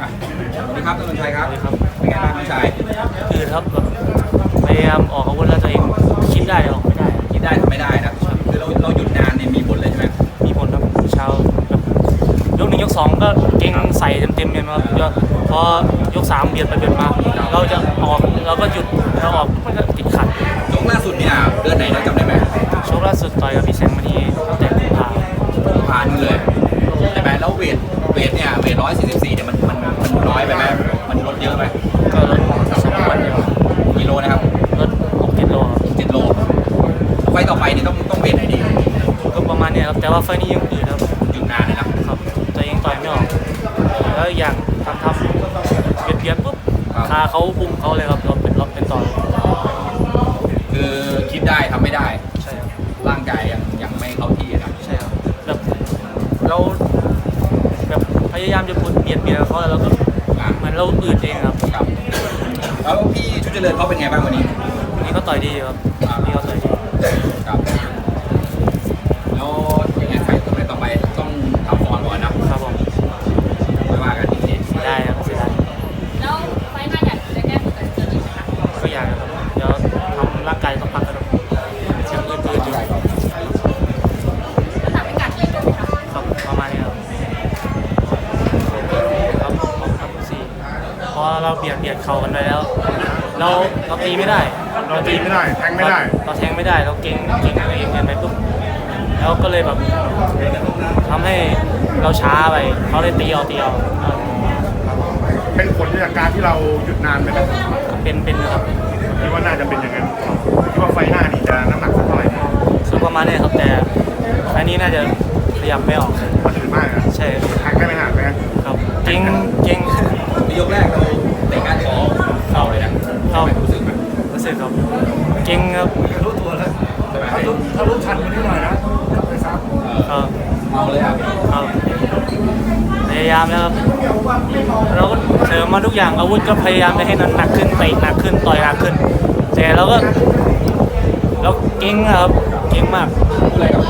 อะสวัสดีครับต้นนชัยครับสวัสดีครับเป็นไงบ้างน้องชายคือครับแบบพยายามออกอาวุธแล้วตัวเองคิดได้แต่ออกไม่ได้ คิดได้ทำไม่ได้นะคือเราเราหยุดนานเนี่ยมีผลเลยใช่ไหมมีผลครับเช้าแบบยกหนึ่งยกสองก็เก่งใส่เต็มๆเลยนะครับยกพอยกสามเบียดไปเบียดมา เราจะออกเราก็หยุดเราออกมันก็ติดขัดยกล่าสุดเนี่ยเดือนไหนนะจำได้ไหมโชคล่าสุดต่อยกับพี่แสงมณีตั้งแต่กุมภาผ่านเลยใช่ไหมแล้วเวท เวทเนี่ยเวทร้อยสี่สิบสี่เนี่ยมันมันมันน้อยไปไหมมันลดเยอะไหมก็ลดสองวันเดียวกิโลนะครับลดหกกิโลครับเจ็ดโลไฟต์ต่อไปเนี่ยต้องต้องเวทไหนดีก็ประมาณเนี้ยครับแต่ว่าไฟล์นี้ยังอืดครับหยุดนานเลยนะครับตัวเองต่อยไม่ออกแล้วอีกอย่างทำทำเบียดเบียดปุ๊บคาเขาอุ้มเขาเลยครับเราเป็นล็อกเป็นต่อคือคิดได้ทำไม่ได้ใช่ครับร่างกายยัง ยายามจะพูดเบียดเบียดเขาแล้วก็อะเหมือนเราอืดเองครับครับแล้วพี่ชุดเจริญเขาเป็นไงบ้างวันนี้วันนี้ก็ต่อยดีครับนี่ก็ต่อยดี พอเราเบียดเบียดเข่ากันไปแล้ว เราเราตีไม่ได้เราตีไม่ได้แทงไม่ได้ เราแทงไม่ได้เราเก่งเก่งอะไรเองกันไปปุ๊บแล้วก็เลยแบบทำให้เราช้าไปเขาเลยตีเอาตีเอาเออเป็นผลจากการที่เราหยุดนานไปไหมก็เป็นเป็นนะครับคิดว่าน่าจะเป็นอย่างนั้นคิดว่าไฟหน้านี่จะน้ำหนักสักเท่าไหร่คือประมาณนี้ครับแต่อันนี้น่าจะขยับไม่ออกมันถือมากอะใช่แทงได้ไม่ห่างไหมครับเก่งเก่งใน ยกแรกเราในการขอเข่าเลยนะเข้ารู้สึกไหมรู้สึกครับเก่งครับรู้ตัวแล้วใช่ไหมถ้ารู้ทันกันนิดหน่อยนะไปซับเออครับเมาเลยอะครับพยายามแล้วครับเราก็เสริมมาทุกอย่างอาวุธก็พยายามจะให้มันหนักขึ้นเตะหนักขึ้นต่อยหนักขึ้นแต่เราก็เราเก่งอะครับเก่งมากพูดอะไรกับแฟน